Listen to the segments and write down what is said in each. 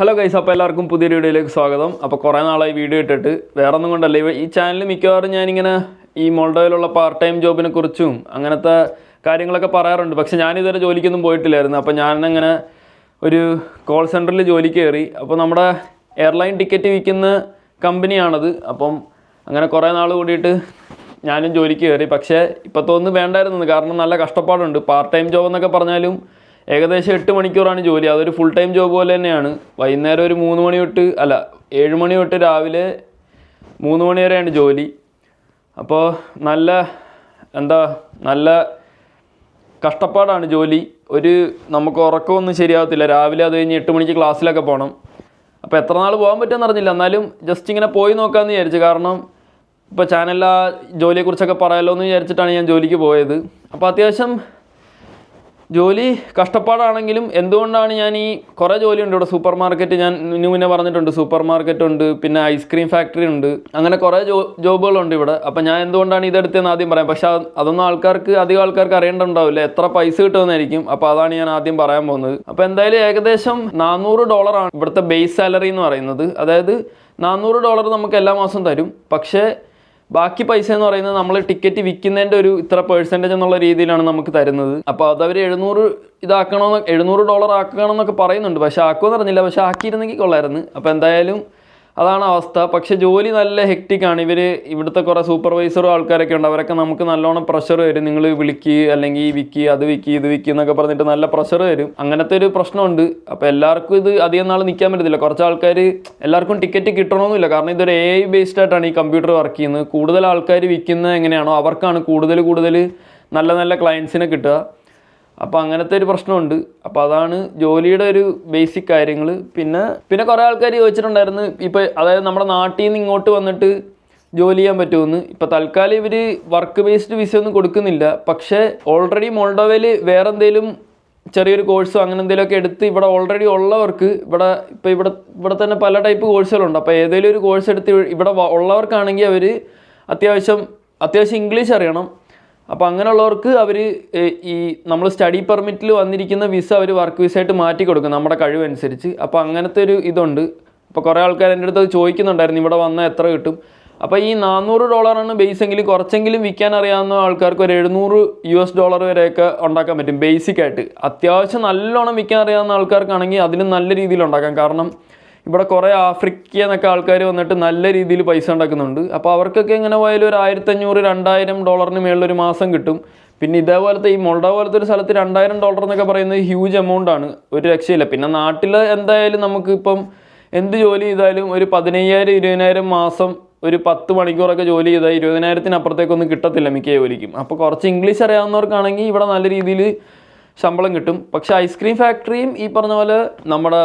Hello guys അപ്പോൾ എല്ലാവർക്കും പുതിയ വീഡിയോയിലേക്ക് സ്വാഗതം. അപ്പോൾ കുറേ നാളായി വീഡിയോ ഇട്ടിട്ട് വേറെ ഒന്നും കൊണ്ടല്ല ഈ ചാനൽ മിക്കവാറും ഞാനിങ്ങനെ ഈ മോൾഡോയിലുള്ള പാർട്ട് ടൈം ജോബിനെ കുറിച്ചും അങ്ങനത്തെ കാര്യങ്ങളൊക്കെ പറയാറുണ്ട്. പക്ഷെ ഞാനിതുവരെ ജോലിക്കൊന്നും പോയിട്ടില്ലായിരുന്നു. അപ്പോൾ ഞാനങ്ങനെ ഒരു കോൾ സെന്ററിൽ ജോലി കയറി അപ്പോൾ നമ്മുടെ എയർലൈൻ ടിക്കറ്റ് വിൽക്കുന്ന കമ്പനിയാണത് അപ്പം അങ്ങനെ കുറേ നാൾ കൂടിയിട്ട് ഞാനും ജോലിക്ക് കയറി പക്ഷേ ഇപ്പോൾ തോന്നുന്നു വേണ്ടായിരുന്നു. കാരണം നല്ല കഷ്ടപ്പാടുണ്ട്. പാർട്ട് ടൈം ജോബ് എന്നൊക്കെ പറഞ്ഞാലും ഏകദേശം എട്ട് മണിക്കൂറാണ് ജോലി. അതൊരു ഫുൾ ടൈം ജോബ് പോലെ തന്നെയാണ്. വൈകുന്നേരം ഒരു മൂന്ന് മണി തൊട്ട് അല്ല ഏഴ് മണി തൊട്ട് രാവിലെ മൂന്ന് മണി വരെയാണ് ജോലി. അപ്പോൾ നല്ല എന്താ നല്ല കഷ്ടപ്പാടാണ് ജോലി. ഒരു നമുക്ക് ഉറക്കമൊന്നും ശരിയാവത്തില്ല. രാവിലെ അത് കഴിഞ്ഞ് എട്ട് മണിക്ക് ക്ലാസ്സിലൊക്കെ പോകണം അപ്പോൾ എത്ര നാൾ പോകാൻ പറ്റുമെന്ന് അറിഞ്ഞില്ല. എന്നാലും ജസ്റ്റ് ഇങ്ങനെ പോയി നോക്കാമെന്ന് വിചാരിച്ചു. കാരണം ഇപ്പോൾ ചാനലിൽ ആ ജോലിയെക്കുറിച്ചൊക്കെ പറയാമല്ലോ എന്ന് വിചാരിച്ചിട്ടാണ് ഞാൻ ജോലിക്ക് പോയത്. അപ്പോൾ അത്യാവശ്യം ജോലി കഷ്ടപ്പാടാണെങ്കിലും എന്തുകൊണ്ടാണ് ഞാൻ ഈ കുറേ ജോലിയുണ്ട് ഇവിടെ സൂപ്പർ മാർക്കറ്റ് ഞാൻ മുന്നേ പറഞ്ഞിട്ടുണ്ട് സൂപ്പർ മാർക്കറ്റ് ഉണ്ട് പിന്നെ ഐസ്ക്രീം ഫാക്ടറി ഉണ്ട് അങ്ങനെ കുറേ ജോ ജോബുകളുണ്ട് ഇവിടെ. അപ്പം ഞാൻ എന്തുകൊണ്ടാണ് ഇതെടുത്തതെന്ന് ആദ്യം പറയാം. പക്ഷേ അത് അതൊന്നും ആൾക്കാർക്ക് അധികം ആൾക്കാർക്ക് അറിയേണ്ടതുണ്ടാവില്ല. എത്ര പൈസ കിട്ടുമെന്നായിരിക്കും. അപ്പോൾ അതാണ് ഞാൻ ആദ്യം പറയാൻ പോകുന്നത്. അപ്പോൾ എന്തായാലും ഏകദേശം നാനൂറ് ഡോളറാണ് ഇവിടുത്തെ ബേസ് സാലറി എന്ന് പറയുന്നത്. അതായത് നാനൂറ് ഡോളർ നമുക്ക് എല്ലാ മാസവും തരും. പക്ഷേ ബാക്കി പൈസ എന്ന് പറയുന്നത് നമ്മൾ ടിക്കറ്റ് വിൽക്കുന്നതിന്റെ ഒരു ഇത്ര പേഴ്സന്റേജ് എന്നുള്ള രീതിയിലാണ് നമുക്ക് തരുന്നത്. അപ്പോൾ അതവർ എഴുന്നൂറ് ഇതാക്കണമെന്ന് എഴുന്നൂറ് ഡോളർ ആക്കണമെന്നൊക്കെ പറയുന്നുണ്ട്. പക്ഷേ ആക്കുമെന്ന് അറിഞ്ഞില്ല. പക്ഷേ ആക്കിയിരുന്നെങ്കിൽ കൊള്ളായിരുന്നു. അപ്പോൾ എന്തായാലും അതാണ് അവസ്ഥ. പക്ഷെ ജോലി നല്ല ഹെക്റ്റിക്കാണ് ഇവർ ഇവിടുത്തെ കുറേ സൂപ്പർവൈസറും ആൾക്കാരൊക്കെ ഉണ്ട്. അവരൊക്കെ നമുക്ക് നല്ലോണം പ്രഷർ വരും നിങ്ങൾ വിളിക്ക് അല്ലെങ്കിൽ വിക്കി അത് വിക്കി ഇത് വിക്കി എന്നൊക്കെ പറഞ്ഞിട്ട് നല്ല പ്രഷർ വരും അങ്ങനത്തെ ഒരു പ്രശ്നമുണ്ട്. അപ്പോൾ എല്ലാവർക്കും ഇത് അധികം നാൾ നിൽക്കാൻ പറ്റത്തില്ല. കുറച്ച് ആൾക്കാർ എല്ലാവർക്കും ടിക്കറ്റ് കിട്ടണമെന്നില്ല കാരണം ഇതൊരു എ ഐ ബേസ്ഡ് ആയിട്ടാണ് ഈ കമ്പ്യൂട്ടർ വർക്ക് ചെയ്യുന്നത്. കൂടുതൽ ആൾക്കാർ വിൽക്കുന്നത് എങ്ങനെയാണോ അവർക്കാണ് കൂടുതൽ കൂടുതൽ നല്ല നല്ല ക്ലയൻസിനെ കിട്ടുക. അപ്പോൾ അങ്ങനത്തെ ഒരു പ്രശ്നമുണ്ട്. അപ്പോൾ അതാണ് ജോലിയുടെ ഒരു ബേസിക് കാര്യങ്ങൾ പിന്നെ പിന്നെ കുറേ ആൾക്കാർ ചോദിച്ചിട്ടുണ്ടായിരുന്നു ഇപ്പോൾ അതായത് നമ്മുടെ നാട്ടിൽ നിന്ന് ഇങ്ങോട്ട് വന്നിട്ട് ജോലി ചെയ്യാൻ പറ്റുമെന്ന് ഇപ്പോൾ തൽക്കാലം ഇവർ വർക്ക് ബേസ്ഡ് വിസ ഒന്നും കൊടുക്കുന്നില്ല. പക്ഷേ ഓൾറെഡി മോൾഡോവയിൽ വേറെ എന്തെങ്കിലും ചെറിയൊരു കോഴ്സോ അങ്ങനെ എന്തെങ്കിലുമൊക്കെ എടുത്ത് ഇവിടെ ഓൾറെഡി ഉള്ളവർക്ക് ഇവിടെ ഇപ്പോൾ ഇവിടെ ഇവിടെ തന്നെ പല ടൈപ്പ് കോഴ്സുകളുണ്ട് അപ്പോൾ ഏതെങ്കിലും ഒരു കോഴ്സ് എടുത്ത് ഇവിടെ ഉള്ളവർക്കാണെങ്കിൽ അവർ അത്യാവശ്യം അത്യാവശ്യം ഇംഗ്ലീഷ് അറിയണം. അപ്പോൾ അങ്ങനെയുള്ളവർക്ക് അവർ ഈ നമ്മൾ സ്റ്റഡി പെർമിറ്റിൽ വന്നിരിക്കുന്ന വിസ അവർ വർക്ക് വിസ ആയിട്ട് മാറ്റി കൊടുക്കും നമ്മുടെ കഴിവനുസരിച്ച് അപ്പോൾ അങ്ങനത്തെ ഒരു ഇതുണ്ട്. അപ്പോൾ കുറേ ആൾക്കാർ എന്റെ അടുത്ത് ചോദിക്കുന്നുണ്ടായിരുന്നു. ഇവിടെ വന്നാൽ എത്ര കിട്ടും? അപ്പോൾ ഈ നാനൂറ് ഡോളറാണ് ബേസെങ്കിലും കുറച്ചെങ്കിലും വിൽക്കാൻ അറിയാവുന്ന ആൾക്കാർക്ക് ഒരു എഴുന്നൂറ് യു എസ് ഡോളർ വരെയൊക്കെ ഉണ്ടാക്കാൻ പറ്റും ബേസിക്കായിട്ട് അത്യാവശ്യം നല്ലോണം വിൽക്കാൻ അറിയാവുന്ന ആൾക്കാർക്കാണെങ്കിൽ അതിലും നല്ല രീതിയിൽ ഉണ്ടാക്കാം. കാരണം ഇവിടെ കുറേ ആഫ്രിക്ക എന്നൊക്കെ ആൾക്കാർ വന്നിട്ട് നല്ല രീതിയിൽ പൈസ ഉണ്ടാക്കുന്നുണ്ട്. അപ്പോൾ അവർക്കൊക്കെ എങ്ങനെ പോയാലും ഒരു ആയിരത്തഞ്ഞൂറ് രണ്ടായിരം ഡോളറിന് മേളിലൊരു മാസം കിട്ടും. പിന്നെ ഇതേപോലത്തെ ഈ മൊൾഡോ പോലത്തെ ഒരു സ്ഥലത്ത് രണ്ടായിരം ഡോളർ എന്നൊക്കെ പറയുന്നത് ഹ്യൂജ് എമൗണ്ട് ആണ്. ഒരു രക്ഷയില്ല. പിന്നെ നാട്ടിൽ എന്തായാലും നമുക്ക് ഇപ്പം എന്ത് ജോലി ചെയ്താലും ഒരു പതിനയ്യായിരം ഇരുപതിനായിരം മാസം ഒരു പത്ത് മണിക്കൂറൊക്കെ ജോലി ചെയ്താൽ ഇരുപതിനായിരത്തിനപ്പുറത്തേക്കൊന്നും കിട്ടത്തില്ല മിക്ക ജോലിക്കും. അപ്പോൾ കുറച്ച് ഇംഗ്ലീഷ് അറിയാവുന്നവർക്കാണെങ്കിൽ ഇവിടെ നല്ല രീതിയിൽ ശമ്പളം കിട്ടും. പക്ഷേ ഐസ്ക്രീം ഫാക്ടറിയും ഈ പറഞ്ഞ പോലെ നമ്മുടെ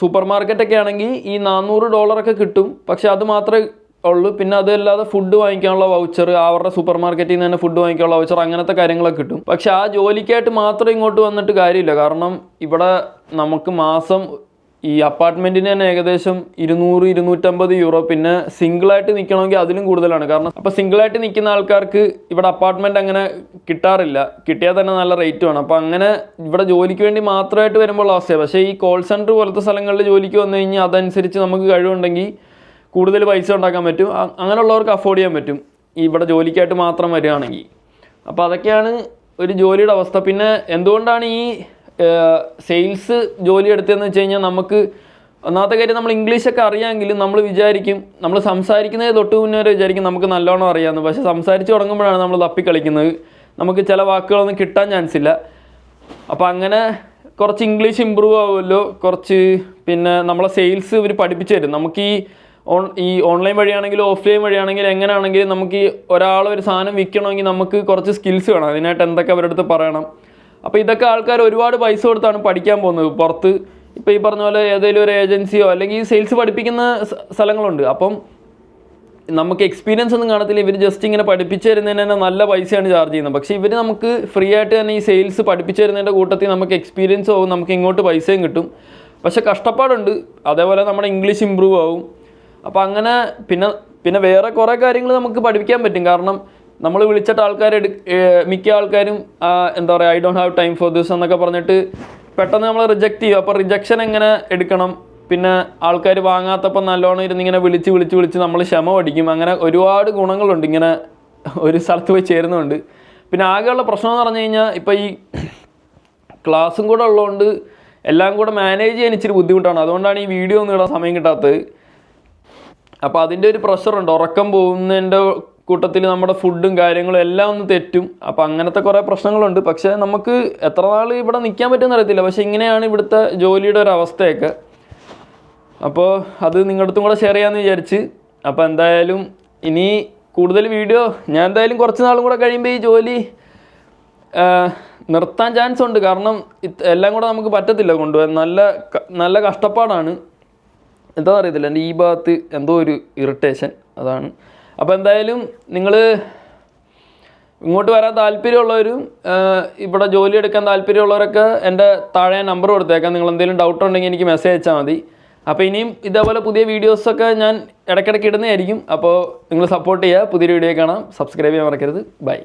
സൂപ്പർ മാർക്കറ്റൊക്കെ ആണെങ്കിൽ ഈ നാനൂറ് ഡോളറൊക്കെ കിട്ടും. പക്ഷെ അത് മാത്രമേ ഉള്ളൂ. പിന്നെ അതല്ലാതെ ഫുഡ് വാങ്ങിക്കാനുള്ള വൗച്ചർ അവരുടെ സൂപ്പർ മാർക്കറ്റിൽ നിന്ന് തന്നെ ഫുഡ് വാങ്ങിക്കാനുള്ള വൗച്ചർ അങ്ങനത്തെ കാര്യങ്ങളൊക്കെ കിട്ടും. പക്ഷെ ആ ജോലിക്കായിട്ട് മാത്രം ഇങ്ങോട്ട് വന്നിട്ട് കാര്യമില്ല. കാരണം ഇവിടെ നമുക്ക് മാസം ഈ അപ്പാർട്ട്മെന്റിന് തന്നെ ഏകദേശം ഇരുന്നൂറ് ഇരുന്നൂറ്റമ്പത് യൂറോ പിന്നെ സിംഗിളായിട്ട് നിൽക്കണമെങ്കിൽ അതിലും കൂടുതലാണ്. കാരണം അപ്പോൾ സിംഗിളായിട്ട് നിൽക്കുന്ന ആൾക്കാർക്ക് ഇവിടെ അപ്പാർട്ട്മെന്റ് അങ്ങനെ കിട്ടാറില്ല. കിട്ടിയാൽ തന്നെ നല്ല റേറ്റ് വേണം. അപ്പോൾ അങ്ങനെ ഇവിടെ ജോലിക്ക് വേണ്ടി മാത്രമായിട്ട് വരുമ്പോൾ അവസ്ഥയാണ് പക്ഷേ ഈ കോൾ സെന്റർ പോലത്തെ സ്ഥലങ്ങളിൽ ജോലിക്ക് വന്നു കഴിഞ്ഞാൽ അതനുസരിച്ച് നമുക്ക് കഴിവുണ്ടെങ്കിൽ കൂടുതൽ പൈസ ഉണ്ടാക്കാൻ പറ്റും. അങ്ങനെയുള്ളവർക്ക് അഫോർഡ് ചെയ്യാൻ പറ്റും. ഇവിടെ ജോലിക്കായിട്ട് മാത്രം വരികയാണെങ്കിൽ. അപ്പോൾ അതൊക്കെയാണ് ഒരു ജോലിയുടെ അവസ്ഥ. പിന്നെ എന്തുകൊണ്ടാണ് ഈ സെയിൽസ് ജോലി എടുത്തതെന്ന് വെച്ച് കഴിഞ്ഞാൽ നമുക്ക് ഒന്നാമത്തെ കാര്യം നമ്മൾ ഇംഗ്ലീഷൊക്കെ അറിയാമെങ്കിലും നമ്മൾ വിചാരിക്കും നമ്മൾ സംസാരിക്കുന്നത് തൊട്ട് മുന്നേ വരെ വിചാരിക്കും നമുക്ക് നല്ലോണം അറിയാമെന്ന്. പക്ഷെ സംസാരിച്ച് തുടങ്ങുമ്പോഴാണ് നമ്മൾ തപ്പിക്കളിക്കുന്നത്. നമുക്ക് ചില വാക്കുകളൊന്നും കിട്ടാൻ ചാൻസ് ഇല്ല. അപ്പോൾ അങ്ങനെ കുറച്ച് ഇംഗ്ലീഷ് ഇമ്പ്രൂവ് ആവുമല്ലോ. കുറച്ച് പിന്നെ നമ്മളെ സെയിൽസ് ഇവർ പഠിപ്പിച്ചു തരും. നമുക്ക് ഈ ഓൺ ഈ ഓൺലൈൻ വഴിയാണെങ്കിലും ഓഫ്ലൈൻ വഴിയാണെങ്കിലും എങ്ങനെയാണെങ്കിലും നമുക്ക് ഈ ഒരു സാധനം വിൽക്കണമെങ്കിൽ നമുക്ക് കുറച്ച് സ്കിൽസ് വേണം. അതിനായിട്ട് എന്തൊക്കെ അവരുടെ അടുത്ത് പറയണം. അപ്പോൾ ഇതൊക്കെ ആൾക്കാർ ഒരുപാട് പൈസ കൊടുത്താണ് പഠിക്കാൻ പോകുന്നത് പുറത്ത്. ഇപ്പോൾ ഈ പറഞ്ഞ പോലെ ഏതെങ്കിലും ഒരു ഏജൻസിയോ അല്ലെങ്കിൽ സെയിൽസ് പഠിപ്പിക്കുന്ന സ്ഥലങ്ങളുണ്ട്. അപ്പം നമുക്ക് എക്സ്പീരിയൻസ് ഒന്നും കാണത്തില്ല. ഇവർ ജസ്റ്റ് ഇങ്ങനെ പഠിപ്പിച്ചു തരുന്നതിന് തന്നെ നല്ല പൈസയാണ് ചാർജ് ചെയ്യുന്നത്. പക്ഷേ ഇവർ നമുക്ക് ഫ്രീ ആയിട്ട് തന്നെ ഈ സെയിൽസ് പഠിപ്പിച്ചു തരുന്നതിന്റെ കൂട്ടത്തിൽ നമുക്ക് എക്സ്പീരിയൻസ് ആവും. നമുക്ക് ഇങ്ങോട്ട് പൈസയും കിട്ടും. പക്ഷെ കഷ്ടപ്പാടുണ്ട്. അതേപോലെ നമ്മുടെ ഇംഗ്ലീഷ് ഇമ്പ്രൂവ് ആവും. അപ്പോൾ അങ്ങനെ പിന്നെ പിന്നെ വേറെ കുറേ കാര്യങ്ങൾ നമുക്ക് പഠിപ്പിക്കാൻ പറ്റും. കാരണം നമ്മൾ വിളിച്ചിട്ട് ആൾക്കാർ മിക്ക ആൾക്കാരും എന്താ പറയുക I don't have time for this എന്നൊക്കെ പറഞ്ഞിട്ട് പെട്ടെന്ന് നമ്മൾ റിജക്റ്റ് ചെയ്യും. അപ്പോൾ റിജക്ഷൻ എങ്ങനെ എടുക്കണം? പിന്നെ ആൾക്കാർ വാങ്ങാത്തപ്പോൾ നല്ലോണം ഇരുന്ന് ഇങ്ങനെ വിളിച്ച് വിളിച്ച് വിളിച്ച് നമ്മൾ ക്ഷമ പഠിക്കും. അങ്ങനെ ഒരുപാട് ഗുണങ്ങളുണ്ട്. ഇങ്ങനെ ഒരു സ്ഥലത്ത് പോയി ചേരുന്നുണ്ട് പിന്നെ ആകെയുള്ള പ്രശ്നം എന്ന് പറഞ്ഞു കഴിഞ്ഞാൽ ഇപ്പോൾ ഈ ക്ലാസ്സും കൂടെ ഉള്ളതുകൊണ്ട് എല്ലാം കൂടെ മാനേജ് ചെയ്യാൻ ഇച്ചിരി ബുദ്ധിമുട്ടാണ്. അതുകൊണ്ടാണ് ഈ വീഡിയോ ഒന്നും ഇടാൻ സമയം കിട്ടാത്തത്. അപ്പോൾ അതിന്റെ ഒരു പ്രഷറുണ്ട് ഉറക്കം പോകുന്നതിന്റെ കൂട്ടത്തിൽ നമ്മുടെ ഫുഡും കാര്യങ്ങളും എല്ലാം ഒന്ന് തെറ്റും. അപ്പോൾ അങ്ങനത്തെ കുറേ പ്രശ്നങ്ങളുണ്ട്. പക്ഷേ നമുക്ക് എത്ര നാൾ ഇവിടെ നിൽക്കാൻ പറ്റുമെന്ന് അറിയത്തില്ല. പക്ഷേ ഇങ്ങനെയാണ് ഇവിടുത്തെ ജോലിയുടെ ഒരു അവസ്ഥയൊക്കെ. അപ്പോൾ അത് നിങ്ങളുടെ കൂടെ ഷെയർ ചെയ്യാമെന്ന് വിചാരിച്ച്. അപ്പോൾ എന്തായാലും ഇനി കൂടുതൽ വീഡിയോ ഞാൻ എന്തായാലും കുറച്ച് നാളും കൂടെ കഴിയുമ്പോൾ ഈ ജോലി നിർത്താൻ ചാൻസ് ഉണ്ട്. കാരണം എല്ലാം കൂടെ നമുക്ക് പറ്റത്തില്ല കൊണ്ടുപോകാൻ. നല്ല നല്ല കഷ്ടപ്പാടാണ്. എന്താ അറിയത്തില്ല. എന്റെ ഈ ഭാഗത്ത് എന്തോ ഒരു ഇറിറ്റേഷൻ അതാണ്. അപ്പോൾ എന്തായാലും നിങ്ങൾ ഇങ്ങോട്ട് വരാൻ താല്പര്യമുള്ളവരും ഇവിടെ ജോലി എടുക്കാൻ താല്പര്യമുള്ളവരൊക്കെ എന്റെ താഴെ നമ്പർ കൊടുത്തേക്കാം. നിങ്ങൾ എന്തെങ്കിലും ഡൗട്ട് ഉണ്ടെങ്കിൽ എനിക്ക് മെസ്സേജ് അയച്ചാൽ മതി. അപ്പോൾ ഇനിയും ഇതേപോലെ പുതിയ വീഡിയോസൊക്കെ ഞാൻ ഇടയ്ക്കിടയ്ക്ക് ഇടുന്നതായിരിക്കും. അപ്പോൾ നിങ്ങൾ സപ്പോർട്ട് ചെയ്യുക. പുതിയൊരു വീഡിയോ കാണാം. സബ്സ്ക്രൈബ് ചെയ്യാൻ മറക്കരുത്. ബൈ